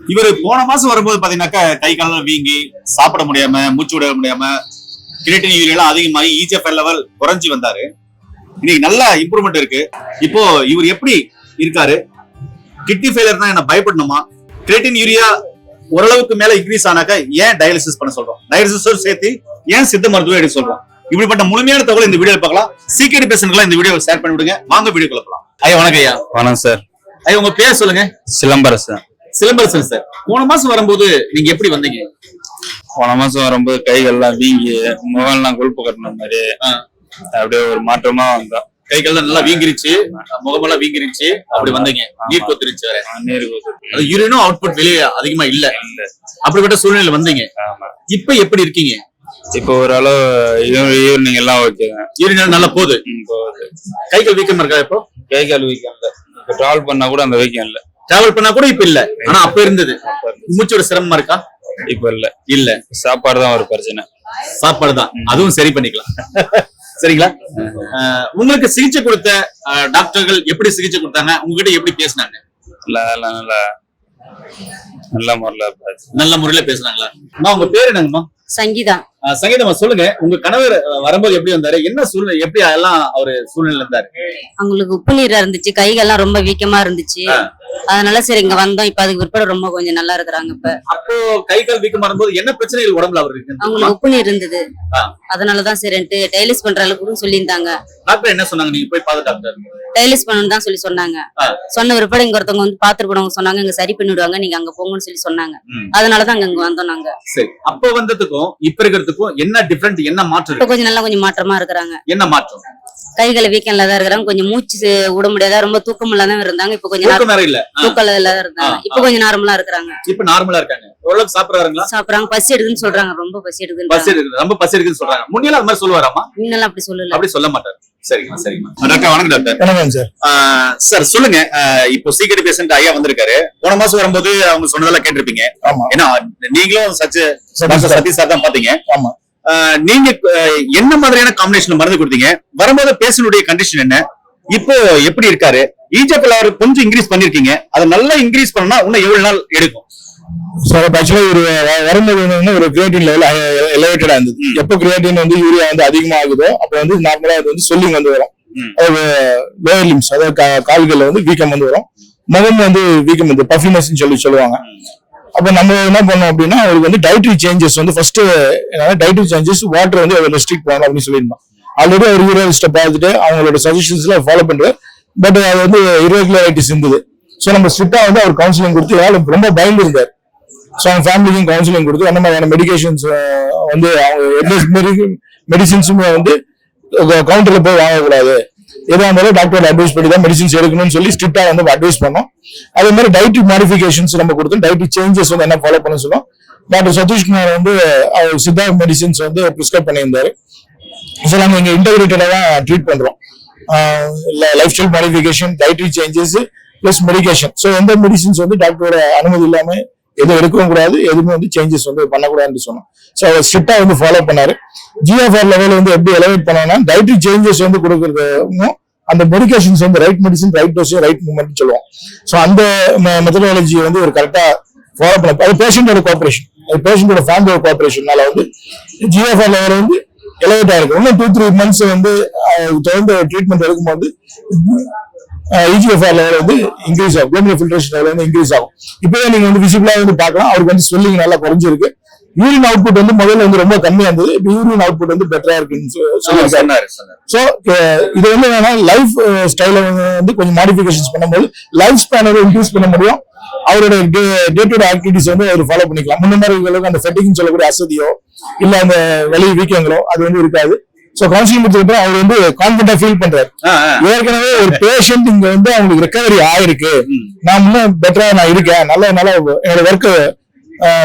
இவர் போன மாசம் வரும்போது பாத்தீங்கன்னாக்கா கை காலம் வீங்கி சாப்பிட முடியாம மூச்சு விட முடியாம கிரியேட்டின் யூரியெல்லாம் அதிகமாகி E இஜிஎஃப்எல் லெவல் குறைஞ்சு வந்தாரு. இன்னைக்கு நல்ல இம்ப்ரூவ்மெண்ட் இருக்கு. இப்போ இவர் எப்படி இருக்காரு? கிட்னி ஃபெயிலியர் தான் என்ன பயப்படணுமா? கிரியேட்டின் யூரியா ஓரளவுக்கு மேல இன்க்ரீஸ் ஆனாக்கா ஏன் டயாலிசிஸ் பண்ண சொல்றோம்? டயாலிசிஸோடு சேர்த்து ஏன் சித்த மருத்துவம் எடுக்க சொல்றோம்? இப்படிப்பட்ட முழுமையான தகவல் இந்த வீடியோ பார்க்கலாம். சீக்கிரம் பேசுறதுலாம் இந்த வீடியோ ஷேர் பண்ணி விடுங்க வாங்க வீடியோ போலாம். ஐயா வணக்கம் ஐயா. வணக்கம் சார் ஐயா உங்க பேர் சொல்லுங்க. சிலம்பரசன். சிலம்பரசன் சார் போன மாசம் வரும்போது நீங்க எப்படி வந்தீங்க? போன மாசம் வரும்போது கைகள்லாம் வீங்கி முகம்லாம் கொழுப்பு கட்டின மாதிரி. அப்படியே ஒரு மாற்றமா வந்தோம். கை கால் நல்லா வீங்கிருச்சு முகமெல்லாம் வீங்கிருச்சு அப்படி வந்தீங்க. நீர் கொத்திருச்சு வேற. நீர் கொசுக்கு. அது யூரினும் அவுட்புட் வெளியே அதிகமா இல்ல. இல்ல. அப்படிப்பட்ட சூழ்நிலை வந்தீங்க. ஆமா. இப்ப எப்படி இருக்கீங்க? இப்போ ஓரளவு ஈவினிங் எல்லாம் ஓகே யூரின் நல்லா போகுது. போகுது. கை கால் வீக்கமா இருக்கா இப்போ? கை கால் வீக்கம் இல்ல. டிராவல் பண்ணா கூட அந்த வீக்கம் இல்ல. டிராவல் பண்ணா கூட இப்ப இல்ல. ஆனா அப்ப இருந்தது. மூச்சோட சிரமமா இருக்கா? இப்போ இல்ல. இல்ல. சாப்பாடு தான் ஒரு பிரச்சனை. சாப்பாடு தான். அதுவும் சரி பண்ணிக்கலாம். சரிங்களா? உங்களுக்கு சிகிச்சை கொடுத்த டாக்டர்கள் எப்படி சிகிச்சை கொடுத்தாங்க? உங்ககிட்ட எப்படி பேசினாங்க? நல்லா நல்லா நல்லா நல்ல முறையில் நல்ல முறையில பேசுனாங்களா? அம்மா உங்க பேர் என்னங்கம்மா? சங்கீதா. சங்கீதம்மா சொல்லுங்க. உங்க கணவர் வரும்போது எப்படி வந்தாரு? என்ன சூழ்நிலை எப்படி எல்லாம் அவரு சூழ்நிலை இருந்தாரு? அவங்களுக்கு உப்பு நீரா இருந்துச்சு. கைகள்லாம் ரொம்ப வீக்கமா இருந்துச்சு. அதனால சரி இங்க வந்தோம். இப்ப அதுக்கு பிற்பாடு ரொம்ப கொஞ்சம் நல்லா இருக்கிறாங்க இப்ப. அப்போ கை கால் வீக்கமா வரும்போது என்ன பிரச்சனைகள் உடம்புல அவர் இருக்கு? அவங்களுக்கு உப்பு நீர் இருந்தது. அதனாலதான் சரின்ட்டு டைலிஸ் பண்ற அளவுக்கு சொல்லியிருந்தாங்க. டாக்டர் என்ன சொன்னாங்க? நீங்க போய் பார்த்து டாக்டர். டைலிஸ் பண்ணணும்னு தான் சொல்லி சொன்னாங்க. சொன்ன பிற்பாடு இங்க ஒருத்தவங்க வந்து பாத்துட்டு போனவங்க சொன்னாங்க இங்க சரி பண்ணிடுவாங்க நீங்க அங்க போங்கன்னு சொல்லி சொன்னாங்க. அதனாலதான் அங்க இங்க வந்தோம் நாங்க. சரி. அப்ப வந்ததுக்கும் இப்ப இருக்கிறதுக்கும் என்ன டிஃபரெண்ட் என்ன மாற்றம் கொஞ்சம் நல்லா கொஞ்சம் மாற்றமா இருக்கிறாங்க. என்ன மாற்றம்? கைகளை வீக்கம் இல்லாத இருக்கிறாங்க. கொஞ்சம் மூச்சு விட முடியாத ரொம்ப தூக்கம் இல்லாத இருந்தாங்க. இப்ப கொஞ்சம் தூக்கம் இல்லாத இருந்தாங்க. இப்ப கொஞ்சம் நார்மலா இருக்கிறாங்க. இப்ப நார்மலா இருக்காங்க. ஓரளவுக்கு சாப்பிடுறாருங்களா? சாப்பிடுறாங்க. பசி எடுக்குன்னு சொல்றாங்க. ரொம்ப பசி எடுக்குன்னு பசி இருக்கு ரொம்ப பசி இருக்குன்னு சொல்றாங்க. முன்னெல்லாம் அது மாதிரி சொல்லுவாராமா முன்னெல்லாம் அப்படி சொல்லல. அப்படி சொல்ல மாட்டாரு. சரிங்கம்மா சரிங்கம்மா. டாக்டர் வணக்கம் டாக்டர். வணக்கம் சார். சார் சொல்லுங்க. இப்போ சீக்கிரம் பேஷண்ட் ஐயா வந்திருக்காரு. போன மாசம் வரும்போது அவங்க சொன்னதெல்லாம் கேட்டிருப்பீங்க. ஆமா. ஏன்னா நீங்களும் சச்சு. சதீஷ் சார். தான் பாத்தீங்க ஆமா. நீங்க என்ன மாதிரியான காம்பினேஷன் மருந்து கொடுத்தீங்க? வரும்போது பேஷண்டுடைய கண்டிஷன் என்ன? இப்போ எப்படி இருக்காரு? ஈஜப்பில் அவர் கொஞ்சம் இன்க்ரீஸ் பண்ணிருக்கீங்க. அதை நல்லா இன்க்ரீஸ் பண்ணா இன்னும் எவ்வளவு நாள் எடுக்கும்? சார் ஆக்சுவலா ஒரு வரும்போது வந்து ஒரு கிரியேட்டின் லெவல் எலிவேட்டடா இருந்தது. எப்போ கிரியேட்டின் வந்து யூரியா வந்து அதிகமா ஆகுதோ அப்போ வந்து நார்மலா அது வந்து சொல்லிங் வந்து வரும். லோயர் லிம்ஸ் அதாவது கால்கள்ல வந்து வீக்கம் வந்து வரும். முகம் வந்து வீக்கம் வந்து பஃபினஸ் சொல்லி சொல்லுவாங்க. அப்போ நம்ம என்ன பண்ணோம் அப்படின்னா அவருக்கு வந்து டைட்ரி சேஞ்சஸ் வந்து ஃபர்ஸ்ட் டைட்ரி சேஞ்சஸ் வாட்டர் வந்து அவர் ரெஸ்ட்ரிக்ட் பண்ணணும் அப்படின்னு சொல்லியிருந்தோம். ஆல்ரெடி அவர் யூரியாலிஸ்ட பார்த்துட்டு அவங்களோட சஜஷன்ஸ்ல ஃபாலோ பண்றாரு பட் அது வந்து irregularities இருந்தது. ஸோ நம்ம ஸ்ட்ரிக்டா வந்து அவர் கவுன்சிலிங் கொடுத்து வேலை ரொம்ப பயந்து இருந்தார். ஸோ அவங்க ஃபேமிலிக்கும் கவுன்சிலிங் கொடுத்து அந்த மாதிரியான மெடிகேஷன்ஸ் வந்து அவங்க எந்த மெடிசின்ஸுமே வந்து கவுண்டர்ல போய் வாங்கக்கூடாது. எதா இருந்தாலும் டாக்டர் அட்வைஸ் பண்ணி தான் மெடிசின்ஸ் எடுக்கணும்னு சொல்லி ஸ்ட்ரிக்டா வந்து அட்வைஸ் பண்ணோம். அதே மாதிரி டயட்ரி மாடிஃபிகேஷன்ஸ் நம்ம கொடுத்தோம். டயட்டிக் சேஞ்சஸ் வந்து என்ன ஃபாலோ பண்ண சொன்னோம் டாக்டர் சதீஷ்குமார் வந்து அவர் சித்தா மெடிசின்ஸ் வந்து ப்ரிஸ்கிரைப் பண்ணியிருந்தாரு. ஸோ நாங்கள் இங்கே இன்டகிரேட்டடாக தான் ட்ரீட் பண்றோம். Lifestyle modification dietary changes plus medication so எந்த மெடிசின்ஸ் வந்து டாக்டரோட அனுமதி இல்லாமல் எதுவும் எடுக்கவும் கூடாது எதுவுமே வந்து சேஞ்சஸ் வந்து பண்ணக்கூடாதுன்னு சொன்னோம். ஸோ அவர் ஸ்ட்ரிக்டாக வந்து ஃபாலோ பண்ணாரு. ஜிஎஃப்ஆர் லெவல் வந்து எப்படி எலவேட் பண்ணோம்னா டயட்ரி சேஞ்சஸ் வந்து கொடுக்கறதும் அந்த மெடிகேஷன்ஸ் வந்து right medicine right dose right moment சொல்லுவோம். ஸோ அந்த மெத்தடாலஜி வந்து ஒரு கரெக்டாக ஃபாலோ பண்ண அது பேஷண்டோட கோஆபரேஷன் அது பேஷண்டோட ஃபேமிலியோட கோஆபரேஷனால வந்து ஜிஎஃப்ஆர் லெவல் வந்து எலவேட் ஆயிருக்கு. இன்னும் டூ த்ரீ மந்த்ஸ் வந்து தொடர்ந்து ட்ரீட்மெண்ட் எடுக்கும்போது இஜிஎஃப்ஆர் லெவல் வந்து இன்க்ரீஸ் ஆகும். குளோபல் ஃபில்ட்ரேஷன் லெவல் வந்து இன்க்ரீஸ் ஆகும். இப்போவே நீங்க வந்து விசிபிளா வந்து பார்க்கலாம். அவருக்கு வந்து ஸ்வெல்லிங் நல்லா குறைஞ்சிருக்கு. யூரின் அவுட்புட் வந்து முதல்ல வந்து ரொம்ப கம்மியா இருந்தது. இப்போ யூரின் அவுட்புட் வந்து பெட்டரா இருக்குன்னு சொ- சொல்லியிருக்காரு. சொன்னாரு ஸோ இது வந்து என்னன்னா லைஃப் ஸ்டைல வந்து கொஞ்சம் மாடிஃபிகேஷன்ஸ் பண்ணும்போது லைஃப் ஸ்பேன் வந்து இன்க்ரீஸ் பண்ண முடியும். அவரோட டே டு டே ஆக்டிவிட்டிஸ் வந்து அவர் ஃபாலோ பண்ணிக்கலாம். முன்ன மாதிரி அந்த ஃபெட்டிக்னு சொல்லக்கூடிய அசதியோ இல்ல அந்த வெளி வீக்கங்களோ அது வந்து இருக்காது. ஸோ கவுன்சிலிங் முடிச்சதுக்கு அவர் வந்து கான்பிடண்டா ஃபீல் பண்றாரு. ஏற்கனவே ஒரு பேஷண்ட் இங்க வந்து அவங்களுக்கு ரெக்கவரி ஆயிருக்கு. நான் இன்னும் பெட்டரா நான் இருக்கேன். நல்ல நல்ல என்னோட ஒர்க்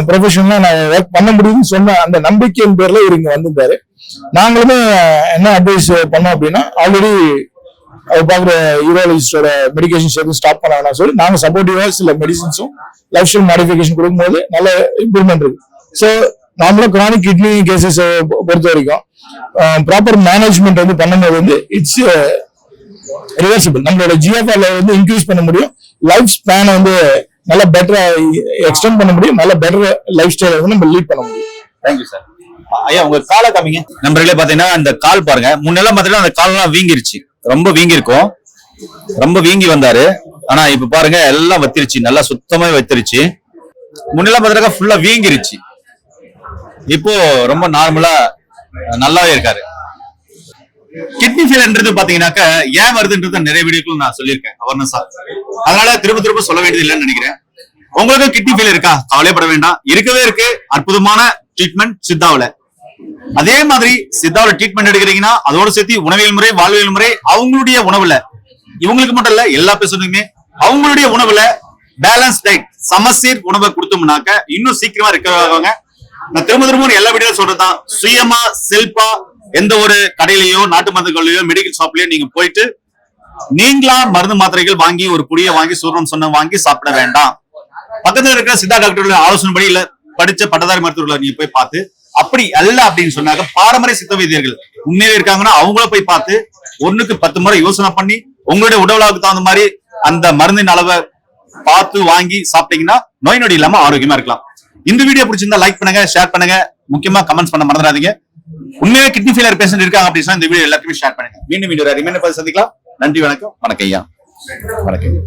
ப்ரொஃபஷனலா நான் ஒர்க் பண்ண முடியும்னு சொன்ன அந்த நம்பிக்கையின் பேர்ல இவர் இங்க வந்திருந்தாரு. நாங்களுமே என்ன அட்வைஸ் பண்ணோம் அப்படின்னா ஆல்ரெடி அவர் பாக்குற யூரோலஜிஸ்டோட மெடிகேஷன்ஸ் எதுவும் ஸ்டாப் பண்ண வேணாம் சொல்லி நாங்க சப்போர்ட்டிவா சில மெடிசின்ஸும் லைஃப் ஸ்டைல் மாடிஃபிகேஷன் கொடுக்கும்போது நல்ல இம்ப்ரூவ்மெண்ட் இருக்கு. ஸோ நார்மலா கிரானிக் கிட்னி கேசஸ் பொறுத்த வரைக்கும் ப்ராப்பர் மேனேஜ்மெண்ட் வந்து பண்ணும்போது வந்து இட்ஸ் ரிவர்சிபிள் நம்மளோட ஜிஎஃப்ஆர்ல வந்து இன்க்ரீஸ் பண்ண முடியும். லைஃப் ஸ்பேனை வந்து நல்லா பெட்டரா எக்ஸ்டெண்ட் பண்ண முடியும். நல்லா பெட்டர் லைஃப் ஸ்டைலை வந்து நம்ம லீட் பண்ண முடியும். தேங்க்யூ சார் ஐயா உங்க காலை காமிங்க. நம்பர்களே பாத்தீங்கன்னா அந்த கால் பாருங்க. முன்னெல்லாம் பாத்தீங்கன்னா அந்த கால்லாம் வீங்கிருச்சு. ரொம்ப வீங்கிருக்கும். ரொம்ப வீங்கி வந்தாரு. ஆனா இப்ப பாருங்க எல்லாம் வத்திருச்சு. நல்லா சுத்தமா வத்திருச்சு. முன்னெல்லாம் பாத்தீங்கன்னா ஃபுல்லா வீங்கிருச்சு. இப்போ ரொம்ப நார்மலா நல்லாவே இருக்காரு. கிட்னி ஃபெயில்ன்றது பாத்தீங்கன்னாக்க ஏன் வருதுன்றது நிறைய வீடியோக்கள் நான் சொல்லியிருக்கேன் அவேர்னஸா அதனால திரும்ப திரும்ப சொல்ல வேண்டியது இல்லைன்னு நினைக்கிறேன். உங்களுக்கு கிட்னி ஃபெயில் இருக்கா? கவலைப்பட வேண்டாம். இருக்கவே இருக்கு. அற்புதமான ட்ரீட்மெண்ட் சித்தாவுல. அதே மாதிரி சித்தாவில ட்ரீட்மெண்ட் எடுக்கிறீங்கன்னா அதோட சேர்த்து உணவியல் முறை வாழ்வியல் முறை அவங்களுடைய உணவுல. இவங்களுக்கு மட்டும் இல்ல எல்லா பேசுறதுக்குமே அவங்களுடைய உணவுல பேலன்ஸ் டைட் சமசீர் உணவை கொடுத்தோம்னாக்க இன்னும் சீக்கிரமா ரெக்கவர் ஆகுவாங்க. நான் திரும்ப திரும்ப எல்லா வீடியோ சொல்றதுதான். சுயமா செல்பா எந்த ஒரு கடையிலயோ நாட்டு மருந்துகள்லயோ மெடிக்கல் ஷாப்லயோ நீங்க போயிட்டு நீங்களா மருந்து மாத்திரைகள் வாங்கி ஒரு புடிய வாங்கி சூரணம் சொன்ன வாங்கி சாப்பிட வேண்டாம். பக்கத்துல இருக்கிற சித்தா டாக்டர்கள் ஆலோசனைப்படி இல்ல படிச்ச பட்டதாரி மருத்துவர்களை நீங்க போய் பார்த்து அப்படி அல்ல அப்படின்னு சொன்னாக்க பாரம்பரிய சித்த வைத்தியர்கள் உண்மையிலே இருக்காங்கன்னா அவங்கள போய் பார்த்து ஒண்ணுக்கு பத்து முறை யோசனை பண்ணி உங்களுடைய உடலுக்கு தகுந்த மாதிரி அந்த மருந்தின் அளவை பார்த்து வாங்கி சாப்பிட்டீங்கன்னா நோய் நொடி இல்லாம ஆரோக்கியமா இருக்கலாம். இந்த வீடியோ பிடிச்சிருந்தா லைக் பண்ணுங்க ஷேர் பண்ணுங்க. முக்கியமா கமெண்ட்ஸ் பண்ண மறந்துடாதீங்க. உண்மையாக கிட்னி ஃபெயிலியர் பேஷண்ட் இருக்காங்க அப்படின்னா இந்த வீடியோ எல்லாருக்குமே ஷேர் பண்ணுங்க. மீண்டும் வீடியோ ரிமைண்ட் சந்திக்கலாம். நன்றி வணக்கம். வணக்கம் ஐயா. வணக்கம்